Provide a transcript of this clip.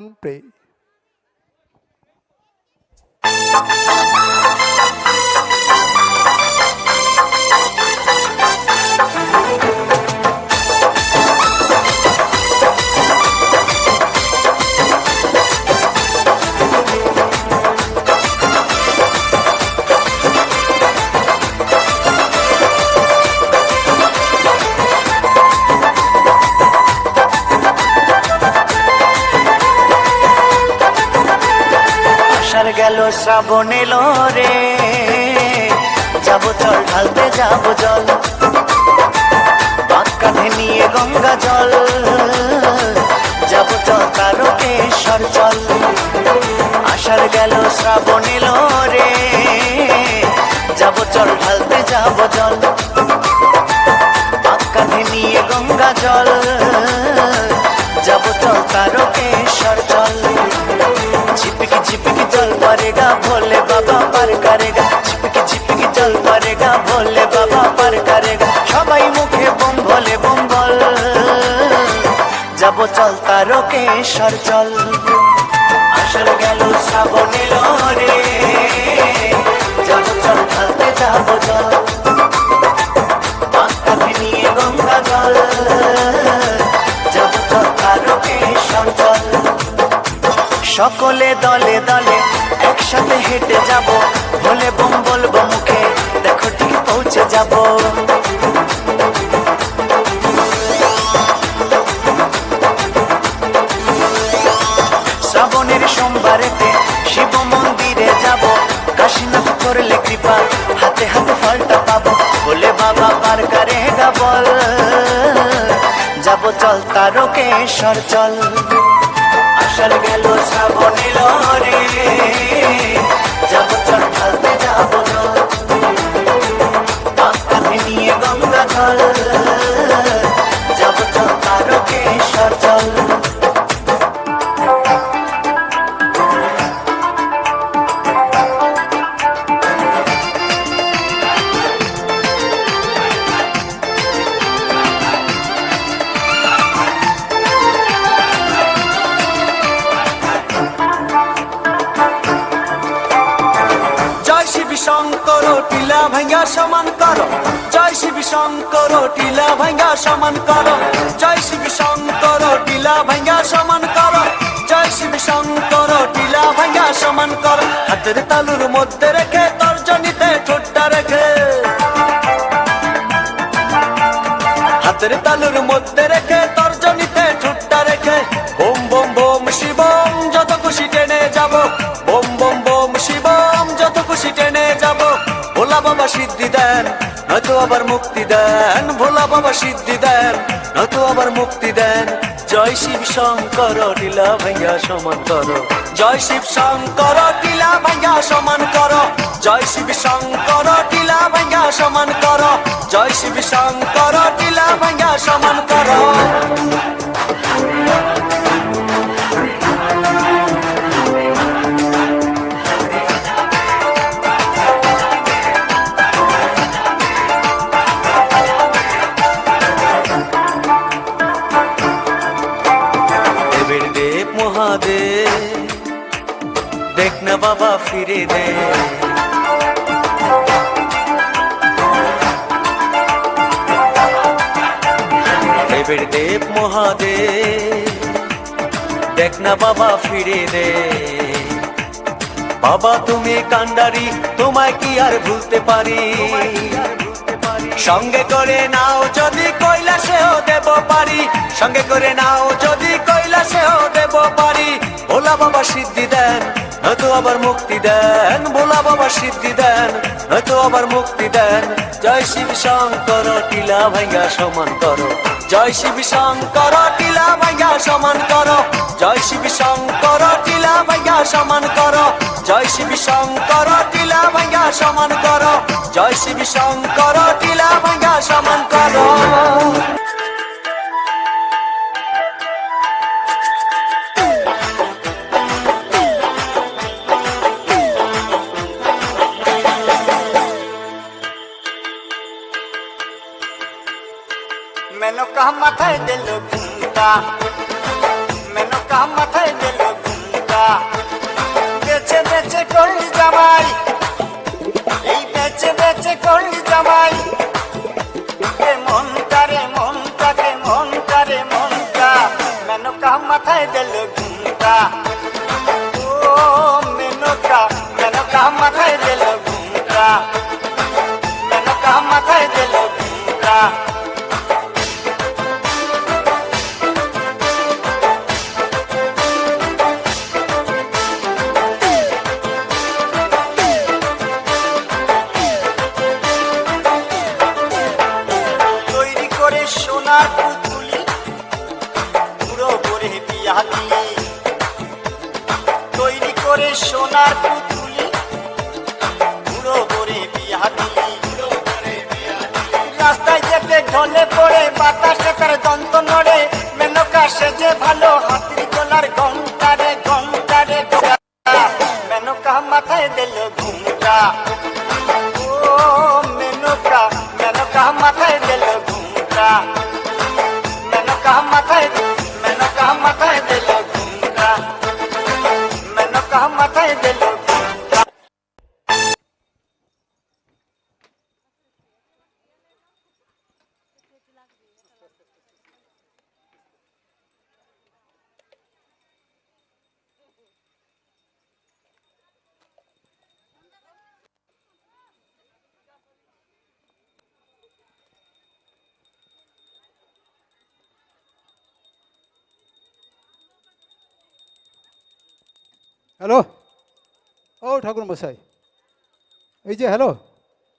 cumpre শ্রাবণ এলো রে। যাব চল ঢালতে, যাব জল। কাঁধে নিয়ে গঙ্গা জল। যাব চল তারকেশ্বর চল আষাঢ় গেল শ্রাবণ এলো রে। যাব চল ঢালতে, যাব জল। কাঁধে নিয়ে গঙ্গা জল। যাব চল তারকেশ্বর চল झिपकी झिपकी जल पड़ेगा भोले बाबा पार करेगा झिपकी झिपकी जल पड़ेगा भोले बाबा पार करेगा সবাই মুখে বোম ভোলে বোম বল যাব চল তারকেশ্বর চল আসল গেল শ্রাবণ এলো সকলে দলে দলে একসাথে হেঁটে যাব। বলে বোম বলব মুখে, দেখো ঠিক পৌঁছে যাব। শ্রাবণের সোমবারেতে শিব মন্দিরে যাব। কাশীনাথ করলে কৃপা, হাতে হাতে ফলটা পাবো। বলে বাবা পার করে বল। যাব চল তারকেশ্বর চল। আষাঢ় গেল শ্রাবণ এলো রে। যাব চল ঢালতে যাব জল নিয়ে গঙ্গা জল শঙ্কর, টিলা ভাঙ্গা সমান কর। জয় শিব শঙ্কর, টিলা ভাঙ্গা সমান কর। জয় শিব শঙ্কর, টিলা ভাঙ্গা সমান কর। জয় শিব শঙ্কর, টিলা ভাঙ্গা সমান কর। হাতের তালুর মধ্যে রেখে তর্জনীতে ঠোঁটটা রেখে। হাতের তালুর মধ্যে রেখে তর্জনীতে ঠোঁটটা রেখে। বোম বোম বোম, শিবম, যত খুশি টেনে যাব। বাবা সিদ্ধি দেন, নয়তো আবার মুক্তি দেন। ভোলা বাবা সিদ্ধি দেন, নয়তো আবার মুক্তি দেন। জয় শিব শঙ্কর, টিলা ভাঙ্গা সমান করো। জয় শিব শঙ্কর, টিলা ভাঙ্গা সমান করো। জয় শিব শঙ্কর, টিলা ভাঙ্গা সমান করো। জয় শিব শঙ্কর, টিলা ভাঙ্গা সমান করো। দেবের দেব মহাদেব, দেখ না বাবা ফিরে দে। বাবা, তুমি কান্ডারি, তোমায় কি আর ভুলতে পারি? সঙ্গে করে নাও যদি কৈলাসেও দেব পারি। সঙ্গে করে নাও যদি কৈলাসেও দেব পারি। ভোলা বাবা সিদ্ধি দেন, নয়তো আবার মুক্তি দেন। ভোলা বাবা সিদ্ধি দেন, নয়তো আবার মুক্তি দেন। জয় শিব শঙ্কর, টিলা ভাঙ্গা সমান করো। জয় শিব শঙ্কর, টিলা ভাঙ্গা সমান করো। জয় শিব শঙ্কর, টিলা ভাঙ্গা সমান করো। জয় শিব শঙ্কর, টিলা ভাঙ্গা সমান করো। জয় শিব শঙ্কর, টিলা ভাঙ্গা সমান করো। মাথায় দিল ঘুমটা মেনকা মাথায় দিল ঘুমটা বেছে বেছে করলি জামাই এই বেছে বেছে করলি জামাই মনটা রে মনটা রে মনটা রে মনটা মেনকা মাথায় দিল ঘুমটা ও মেনকা মেনকা মাথায় দিল ঘুমটা মেনকা মাথায় দিল ঘুমটা রাস্তায় যেতে পড়ে তার দন্ত নড়ে মেনকা সেজে ভালো হাতির গলার গন্ধ। Hello? ও ঠাকুর মশাই এই যে হ্যালো